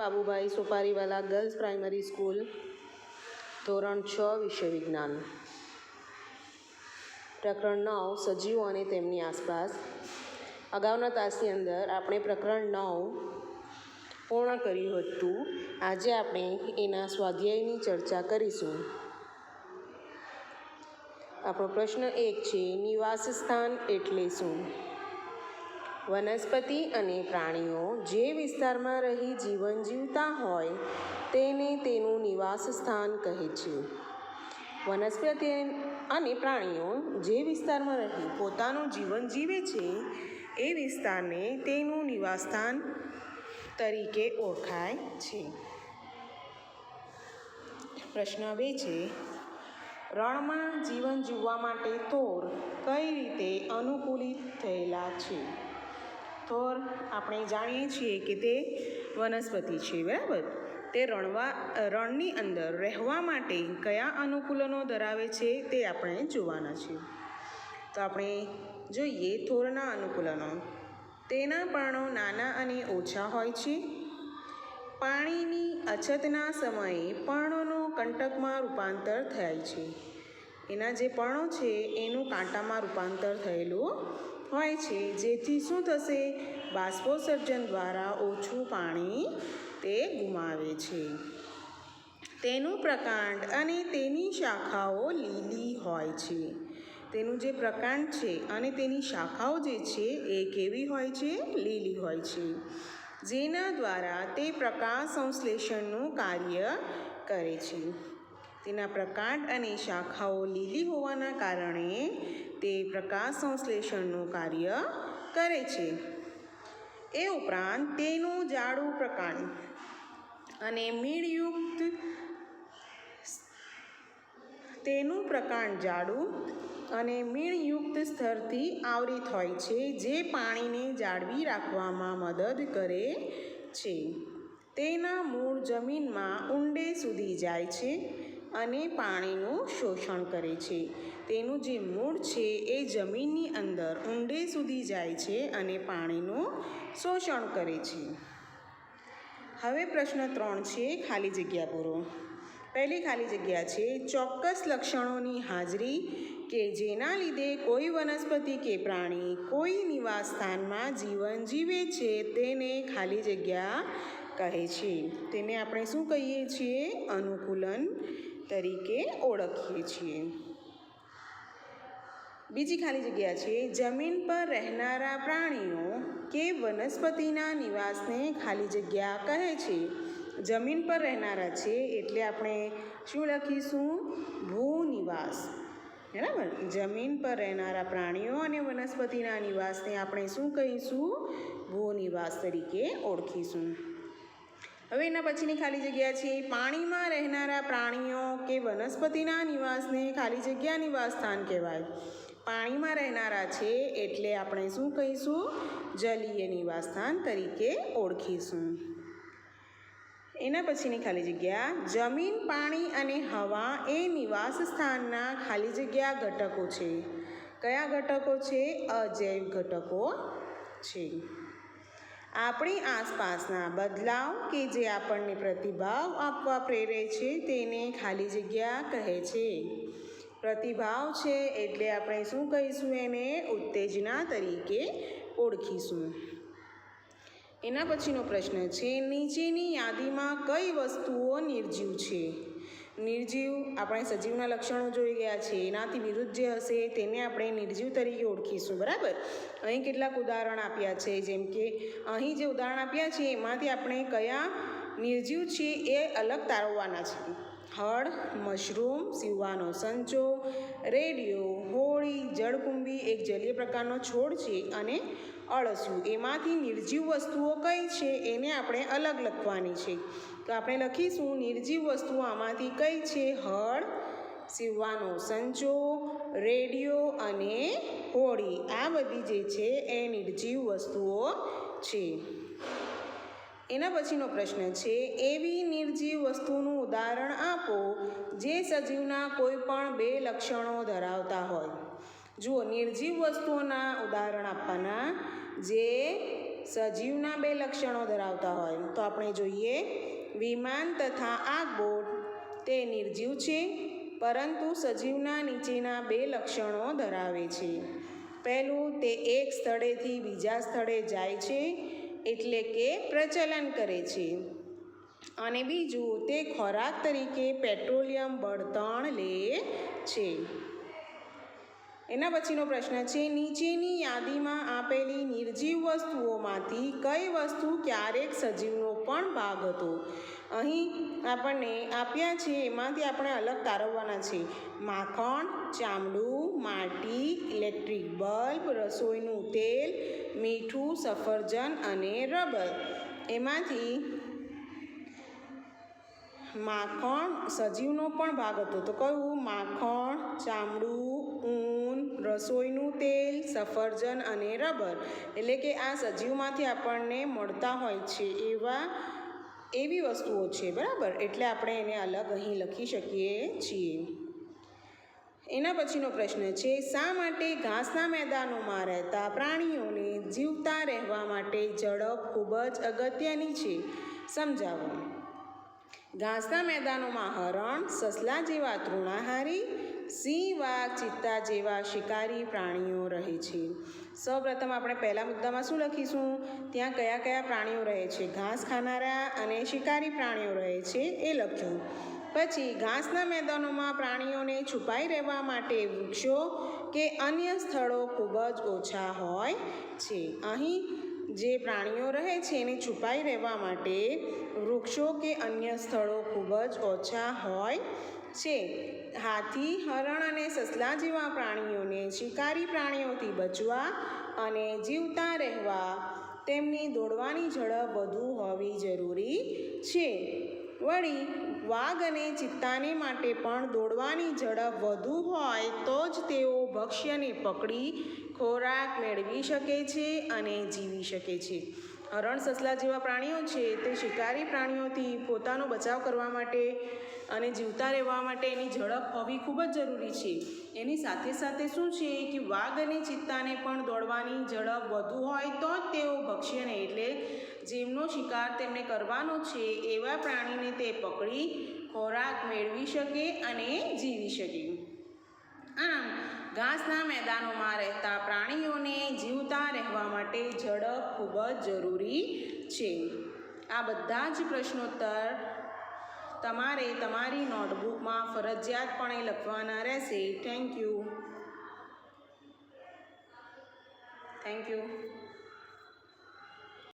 Babubhai Sopariwala girls primary school, ધોરણ છ વિષય વિજ્ઞાન. પ્રકરણ નવ, સજીવો અને તેમની આસપાસ. અગાઉના તાસની અંદર આપણે પ્રકરણ નવ પૂર્ણ કર્યું હતું. આજે આપણે એના સ્વાધ્યાયની ચર્ચા કરીશું. આપણો પ્રશ્ન એક છે, નિવાસ સ્થાન એટલે શું? વનસ્પતિ અને પ્રાણીઓ જે વિસ્તારમાં રહી જીવન જીવતા હોય, તેને તેનું નિવાસ સ્થાન કહે છે. વનસ્પતિ અને પ્રાણીઓ જે વિસ્તારમાં રહી પોતાનું જીવન જીવે છે, એ વિસ્તારને તેનું નિવાસસ્થાન તરીકે ઓળખાય છે. પ્રશ્ન બે છે, રણમાં જીવન જીવવા માટે થોર કઈ રીતે અનુકૂલિત થયેલા છે? થોર આપણે જાણીએ છીએ કે તે વનસ્પતિ છે, બરાબર? તે રણવા, રણની અંદર રહેવા માટે કયા અનુકૂલનો ધરાવે છે તે આપણે જોવાના છે. તો આપણે જોઈએ થોરના અનુકૂલનો. તેના પર્ણો નાના અને ઓછા હોય છે. પાણીની અછતના સમયે પર્ણોનો કંટકમાં રૂપાંતર થાય છે. એના જે પર્ણો છે, એનું કાંટામાં રૂપાંતર થયેલું હોય છે. જેથી શું થશે? બાષ્પોસર્જન દ્વારા ઓછું પાણી તે ગુમાવે છે. તેનું પ્રકાંડ અને તેની શાખાઓ લીલી હોય છે. તેનું જે પ્રકાંડ છે અને તેની શાખાઓ જે છે એ કેવી હોય છે? લીલી હોય છે. જેના દ્વારા તે પ્રકાશ સંશ્લેષણનું કાર્ય કરે છે. તેના પ્રકાંડ અને શાખાઓ લીલી હોવાના કારણે તે પ્રકાશ સંશ્લેષણનું કાર્ય કરે છે. એ ઉપરાંત તેનું જાડું પ્રકાંડ અને મીણયુક્ત તેનું પ્રકાંડ જાડું અને મીણયુક્ત સ્તરથી આવરિત હોય છે, જે પાણીને જાળવી રાખવામાં મદદ કરે છે. તેના મૂળ જમીનમાં ઊંડે સુધી જાય છે. અને પાણીનું શોષણ કરે છે. તેનું જે મૂળ છે એ જમીનની અંદર ઊંડે સુધી જાય છે અને પાણીનું શોષણ કરે છે. હવે પ્રશ્ન ત્રણ છે, ખાલી જગ્યા પૂરો. પહેલી ખાલી જગ્યા છે, ચોક્કસ લક્ષણોની હાજરી કે જેના લીધે કોઈ વનસ્પતિ કે પ્રાણી કોઈ નિવાસ સ્થાનમાં જીવન જીવે છે તેને ખાલી જગ્યા કહે છે. તેને આપણે શું કહીએ છીએ? અનુકૂલન તરીકે ઓળખીએ છીએ. બીજી ખાલી જગ્યા છે, જમીન પર રહેનારા પ્રાણીઓ કે વનસ્પતિના નિવાસને ખાલી જગ્યા કહે છે. જમીન પર રહેનારા છે એટલે આપણે શું લખીશું? ભૂનિવાસ. બરાબર? જમીન પર રહેનારા પ્રાણીઓ અને વનસ્પતિના નિવાસને આપણે શું કહીશું? ભૂનિવાસ તરીકે ઓળખીશું. હવે એના પછીની ખાલી જગ્યા છે પાણીમાં રહેનારા પ્રાણીઓ કે વનસ્પતિના નિવાસને ખાલી જગ્યા નિવાસ સ્થાન કહેવાય. પાણીમાં રહેનારા છે એટલે આપણે શું કહીશું? જલીય નિવાસ સ્થાન તરીકે ઓળખીશું. એના પછીની ખાલી જગ્યા, જમીન, પાણી અને હવા એ નિવાસ સ્થાનના ખાલી જગ્યા ઘટકો છે. કયા ઘટકો છે? અજૈવ ઘટકો છે. આપણી આસપાસના બદલાવ કે જે આપણને પ્રતિભાવ આપવા પ્રેરે છે તેને ખાલી જગ્યા કહે છે. પ્રતિભાવ છે એટલે આપણે શું કહીશું એને? ઉત્તેજના તરીકે ઓળખીશું. એના પછીનો પ્રશ્ન છે, નીચેની યાદીમાં કઈ વસ્તુઓ નિર્જીવ છે? નિર્જીવ આપણે સજીવના લક્ષણો જોઈ ગયા છે, એનાથી વિરુદ્ધ જે હશે તેને આપણે નિર્જીવ તરીકે ઓળખીશું, બરાબર? અહીં કેટલાક ઉદાહરણ આપ્યા છે, જેમ કે અહીં જે ઉદાહરણ આપ્યા છે, એમાંથી આપણે કયા નિર્જીવ છે એ અલગ તારવવાના છે હળ મશરૂમ સીવવાનો સંચો, રેડિયો, હોળી, જળકુંભી એક જલીય પ્રકારનો છોડ છે અને અળસિયું. એમાંથી નિર્જીવ વસ્તુઓ કઈ છે એને આપણે અલગ લખવાની છે. તો આપણે લખીશું, નિર્જીવ વસ્તુઓ આમાંથી કઈ છે? હળ સીવવાનો સંચો, રેડિયો અને હોળી. આ બધી જે છે એ નિર્જીવ વસ્તુઓ છે. એના પછીનો પ્રશ્ન છે, એવી નિર્જીવ વસ્તુનું ઉદાહરણ આપો જે સજીવના કોઈ પણ બે લક્ષણો ધરાવતા હોય. જુઓ, નિર્જીવ વસ્તુઓના ઉદાહરણ આપવાના જે સજીવના બે લક્ષણો ધરાવતા હોય. તો આપણે જોઈએ, વિમાન તથા આગબોટ તે નિર્જીવ છે, પરંતુ સજીવના નીચેના બે લક્ષણો ધરાવે છે. પહેલું, તે એક સ્થળેથી બીજા સ્થળે જાય છે એટલે કે પ્રચલન કરે છે. અને બીજું તે ખોરાક તરીકે પેટ્રોલિયમ બળતણ લે છે. એના પછીનો પ્રશ્ન છે, નીચેની યાદીમાં આપેલી નિર્જીવ વસ્તુઓમાંથી કઈ વસ્તુ ક્યારેક સજીવનો પણ ભાગ હતો? અહીં આપણને આપ્યા છે, એમાંથી આપણે અલગ તારવવાના છે. માખણ, ચામડું, માટી, ઇલેક્ટ્રિક બલ્બ, રસોઈનું તેલ, મીઠું, સફરજન અને રબર. એમાંથી માખણ સજીવનો પણ ભાગ હતો. તો કયું? માખણ, ચામડું, ઊન રસોઈનું તેલ, સફરજન અને રબર એટલે કે આ સજીવમાંથી આપણને મળતા હોય છે એવા એવી વસ્તુઓ છે, બરાબર? એટલે આપણે એને અલગ અહીં લખી શકીએ છીએ. એના પછીનો પ્રશ્ન છે, શા માટે ઘાસના મેદાનોમાં રહેતા પ્રાણીઓને જીવતા રહેવા માટે ઝડપ ખૂબ જ અગત્યની છે? સમજાવો. ઘાસના મેદાનોમાં હરણ, સસલા જેવા તૃણાહારી સિંહ વાઘ, ચિત્તા જેવા શિકારી પ્રાણીઓ રહે છે. સૌપ્રથમ આપણે પહેલા મુદ્દામાં શું લખીશું? ત્યાં કયા કયા પ્રાણીઓ રહે છે? ઘાસ ખાનારા અને શિકારી પ્રાણીઓ રહે છે એ લખજો. પછી ઘાસના મેદાનોમાં પ્રાણીઓને છુપાઈ રહેવા માટે વૃક્ષો કે અન્ય સ્થળો ખૂબ જ ઓછા હોય છે. અહીં જે પ્રાણીઓ રહે છે એને છુપાઈ રહેવા માટે વૃક્ષો કે અન્ય સ્થળો ખૂબ જ ઓછા હોય છે. હાથી, હરણ અને સસલા જેવા પ્રાણીઓને શિકારી પ્રાણીઓથી બચવા અને જીવતા રહેવા તેમની દોડવાની ઝડપ વધુ હોવી જરૂરી છે. વળી, વાઘ અને ચિત્તાને માટે પણ દોડવાની ઝડપ વધુ હોય તો જ તેઓ ભક્ષ્યને પકડી ખોરાક મેળવી શકે છે અને જીવી શકે છે. હરણ સસલા જેવા પ્રાણીઓ છે તે શિકારી પ્રાણીઓથી પોતાનો બચાવ કરવા માટે અને જીવતા રહેવા માટે એની ઝડપ હોવી ખૂબ જ જરૂરી છે. એની સાથે સાથે શું છે કે વાઘ અને ચિત્તાને પણ દોડવાની ઝડપ વધુ હોય તો જ તેઓ ભક્ષ્યને એટલે જેમનો શિકાર તેમને કરવાનો છે એવા પ્રાણીને તે પકડી ખોરાક મેળવી શકે અને જીવી શકે. આમ ઘાસના મેદાનોમાં રહેતા પ્રાણીઓને જીવતા રહેવા માટે ઝડપ ખૂબ જ જરૂરી છે. આ બધા જ પ્રશ્નોત્તર તમારે તમારી નોટબુકમાં ફરજિયાતપણે લખવાના રહેશે. Thank you thank you